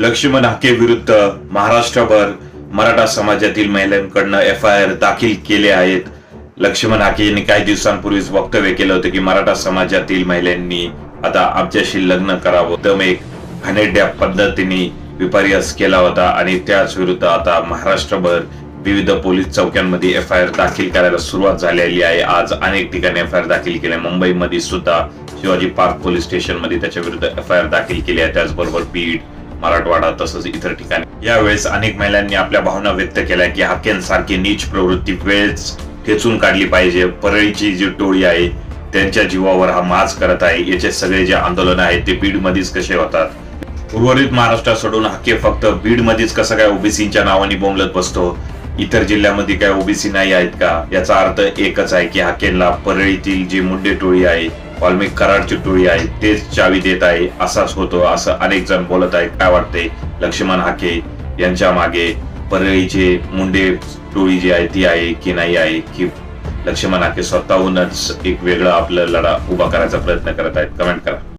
लक्ष्मण हाके विरुद्ध महाराष्ट्रभर मराठा समाजातील महिलांकडनं एफ आय आर दाखल केले आहेत. लक्ष्मण हाके यांनी काही दिवसांपूर्वीच वक्तव्य केलं होतं की मराठा समाजातील महिलांनी आता आमच्याशी लग्न करावं. दम एक घनेड्या पद्धतीने विपर्यास केला होता आणि त्याच विरुद्ध आता महाराष्ट्रभर विविध पोलीस चौक्यांमध्ये एफ आय आर दाखल करायला सुरुवात झालेली आहे. आज अनेक ठिकाणी एफ आय आर दाखल केल्या मुंबईमध्ये सुद्धा शिवाजी पार्क पोलीस स्टेशनमध्ये त्याच्या विरुद्ध एफ आय आर दाखल केली आहे. त्याचबरोबर बीड मराठवाडा तसंच इतर ठिकाणी. यावेळेस अनेक महिलांनी आपल्या भावना व्यक्त केल्या की हाकेंसारखी नीच प्रवृत्ती वेळच ठेचून काढली पाहिजे. परळीची जी टोळी आहे त्यांच्या जीवावर हा माज करत आहे. याचे सगळे जे आंदोलन आहेत ते बीड मध्येच कसे होतात? उर्वरित महाराष्ट्रात सोडून हक्के फक्त बीड मध्येच कसं काय ओबीसीच्या नावाने बोंबलत बसतो? इतर जिल्ह्यामध्ये काय ओबीसी नाही आहेत का? याचा अर्थ एकच आहे की हाकेंना परळीतील जी मुंडे टोळी आहे वाल्मिक कराडची टोळी आहे. तेच चावी देत आहे. असाच होतो. असं अनेक जण बोलत आहेत. काय वाटते लक्ष्मण हाके यांच्या मागे परळीचे मुंडे टोळी जी आहे ती आहे की नाही आहे? की लक्ष्मण हाके स्वतःहूनच एक वेगळा आपलं लढा उभा करायचा प्रयत्न करत आहेत? कमेंट करा.